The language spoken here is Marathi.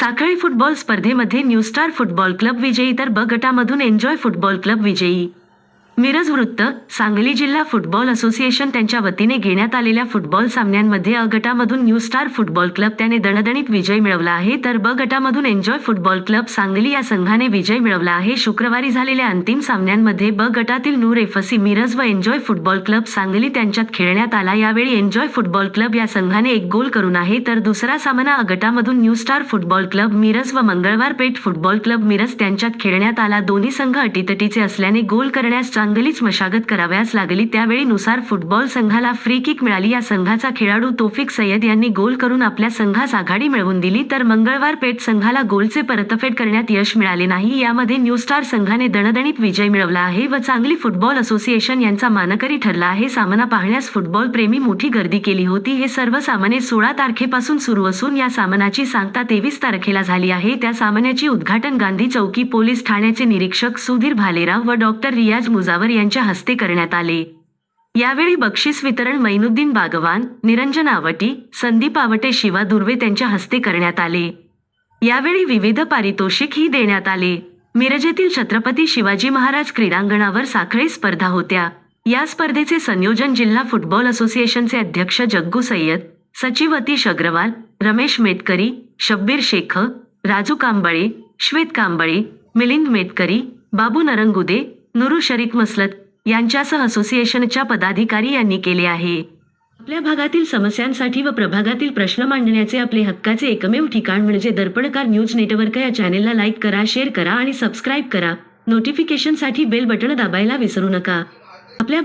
साखळी फुटबॉल स्पर्धेमध्ये न्यू स्टार फुटबॉल क्लब विजयी तर ब गटामधून एन्जॉय फुटबॉल क्लब विजयी. मिरज वृत्त सांगली जिल्हा फुटबॉल असोसिएशन त्यांच्या वतीने घेण्यात आलेल्या फुटबॉल सामन्यांमध्ये अ गटामधून न्यू स्टार फुटबॉल क्लब त्याने दणदणीत विजय मिळवला आहे तर ब गटामधून एन्जॉय फुटबॉल क्लब सांगली या संघाने विजय मिळवला आहे. शुक्रवारी झालेल्या अंतिम सामन्यांमध्ये ब गटातील नूर एफसी मिरज व एन्जॉय फुटबॉल क्लब सांगली त्यांच्यात खेळण्यात आला. यावेळी एन्जॉय फुटबॉल क्लब या संघाने एक गोल करून आहे तर दुसरा सामना अ गटामधून New Star Football Club Miraj व मंगळवार पेठ फुटबॉल क्लब मिरज त्यांच्यात खेळण्यात आला. दोन्ही संघ अटीतटीचे असल्याने गोल करण्यास चांगलीच मशागत कराव्यास लागली. त्यावेळी नुसार फुटबॉल संघाला फ्री किक मिळाली. या संघाचा खेळाडू तोफिक सय्यद यांनी गोल करून आपल्या संघास आघाडी मिळवून दिली. तर मंगळवार पेठ संघाला गोलचे परतफेड करण्यात यश मिळाले नाही. यामध्ये न्यू स्टार संघाने दणदणीत विजय मिळवला आहे व चांगली फुटबॉल असोसिएशन यांचा मानकरी ठरला आहे. सामना पाहण्यास फुटबॉल प्रेमी मोठी गर्दी केली होती. हे सर्व सामने सोळा तारखेपासून सुरू असून या सामनाची सांगता तेवीस तारखेला झाली आहे. त्या सामन्याची उद्घाटन गांधी चौकी पोलीस ठाण्याचे निरीक्षक सुधीर भालेराव व डॉक्टर रियाज मुजावर यांच्या हस्ते करण्यात आले. यावेळी बक्षीस वितरण मैनुद्दीन बागवान निरंजन आवटी संदीप आवटे शिवा दुर्वे त्यांच्या हस्ते करण्यात आले. यावेळी विविध पारितोषिकही देण्यात आले. मिरजेतील छत्रपती शिवाजी महाराज क्रीडांगणावर साखळी स्पर्धा होत्या. या स्पर्धेचे संयोजन जिल्हा फुटबॉल असोसिएशनचे अध्यक्ष जग्गू सय्यद सचिव अतिश अग्रवाल रमेश मेटकरी शब्बीर शेख राजू कांबळे श्वेत कांबळे मिलिंद मेटकरी बाबू नरंगुदे नुरू शरीक मसलत यांच्यासह असोसिएशनच्या पदाधिकारी यांनी केले आहे. आपल्या भागातील समस्यांसाठी व प्रभागातील प्रश्न मांडण्याचे आपले हक्काचे एकमेव ठिकाण म्हणजे दर्पणकार न्यूज नेटवर्क या चॅनेलला लाईक करा शेअर करा आणि सबस्क्राईब करा. नोटिफिकेशनसाठी बेल बटण दाबायला विसरू नका. आपल्या